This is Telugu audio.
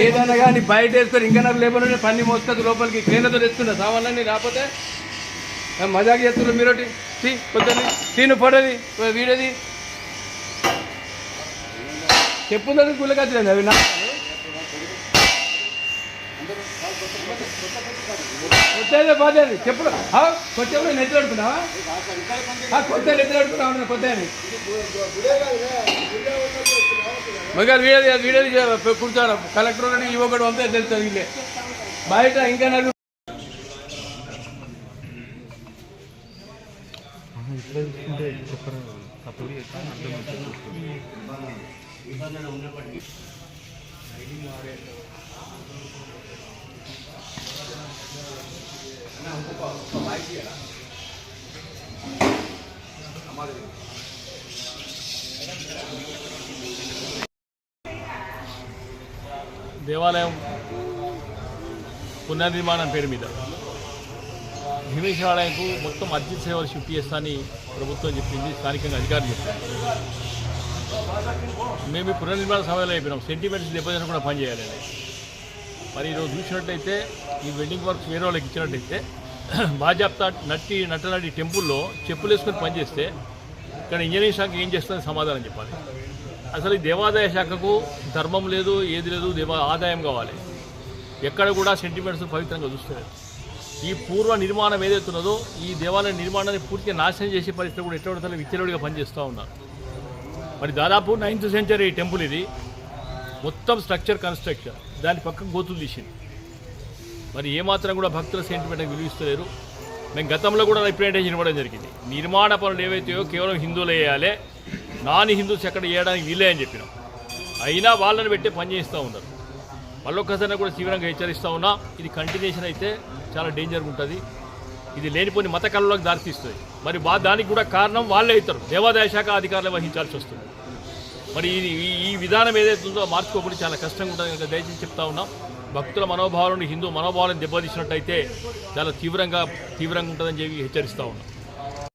ఏదైనా కానీ బయట వేసుకొని ఇంకా నాకు లేబర్ పని మోస్తుంది లోపలికి క్లీనర్తో తెచ్చుకున్నా. సామాన్లన్నీ రాకపోతే మజాక్ చేస్తున్నారు మీరోటి తీ పొద్దున్న. తీను పడది వీడది. చెప్పుందని గుళ్ళకచ్చలేదు అవి నా? వచ్చేదే బాధ్యత చెప్పుడు కొత్తప్పుడు నెత్తి పడుకున్నావా కొత్త నెత్తి పడుకున్నావు కొత్త మగ వీడియో వీడియో కూర్చోరు. కలెక్టర్ అని యువకుడు అంతే తెలుస్తుంది బయట ఇంకా దేవాలయం పునర్నిర్మాణం పేరు మీద. భీమేశ్వరాలయంకు మొత్తం అర్జిత్ సేవలు షిఫ్ట్ చేస్తానని ప్రభుత్వం చెప్పింది స్థానికంగా అధికారులు చెప్పారు మేము పునర్నిర్మాణ సమయంలో అయిపోయినాం. సెంటిమెంట్స్ దెబ్బతిన కూడా పనిచేయాలండి మరి ఈరోజు చూసినట్టయితే ఈ వెడ్డింగ్ వర్క్స్ వేరే వాళ్ళకి ఇచ్చినట్టయితే బాజాప్తా నట్టి నట్టనాటి టెంపుల్లో చెప్పులు వేసుకొని పనిచేస్తే ఇక్కడ ఇంజనీరింగ్ శాఖ ఏం చేస్తుందని సమాధానం చెప్పాలి. అసలు ఈ దేవాదాయ శాఖకు ధర్మం లేదు ఏది లేదు దేవా ఆదాయం కావాలి. ఎక్కడ కూడా సెంటిమెంట్స్ పవిత్రంగా చూస్తలేదు ఈ పూర్వ నిర్మాణం ఏదైతే ఉన్నదో ఈ దేవాలయ నిర్మాణాన్ని పూర్తిగా నాశనం చేసే పరిస్థితి కూడా ఎట్లా ఉంటుందో విచ్చలవిడిగా పనిచేస్తూ ఉన్నారు. మరి దాదాపు నైన్త్ సెంచరీ టెంపుల్ ఇది. మొత్తం స్ట్రక్చర్ కన్స్ట్రక్షన్ దాని పక్కన గోతులు తీసింది. మరి ఏమాత్రం కూడా భక్తుల సెంటిమెంట్కి విలువిస్తలేరు. మేము గతంలో కూడా రిప్రజెంటేషన్ ఇవ్వడం జరిగింది. నిర్మాణ పనులు ఏవైతాయో కేవలం హిందువులు వేయాలి నాన్ హిందూస్ ఎక్కడ చేయడానికి వీలే అని చెప్పినాం. అయినా వాళ్ళని పెట్టి పని చేస్తూ ఉన్నారు. మళ్ళొక్కసారి కూడా తీవ్రంగా హెచ్చరిస్తూ ఉన్నా ఇది కంటిన్యూషన్ అయితే చాలా డేంజర్గా ఉంటుంది. ఇది లేనిపోని మత కళలోకి దారితీస్తుంది. మరి బా దానికి కూడా కారణం వాళ్ళే అవుతారు. దేవాదాయ శాఖ అధికారులు వహించాల్సి వస్తుంది. మరి ఇది ఈ ఈ విధానం ఏదైతే ఉందో మార్చుకోకుండా చాలా కష్టంగా ఉంటుంది కనుక దయచేసి చెప్తా ఉన్నాం. భక్తుల మనోభావాలను హిందూ మనోభావాలను దెబ్బతీసినట్టయితే చాలా తీవ్రంగా తీవ్రంగా ఉంటుందని చెప్పి హెచ్చరిస్తూ ఉన్నాం.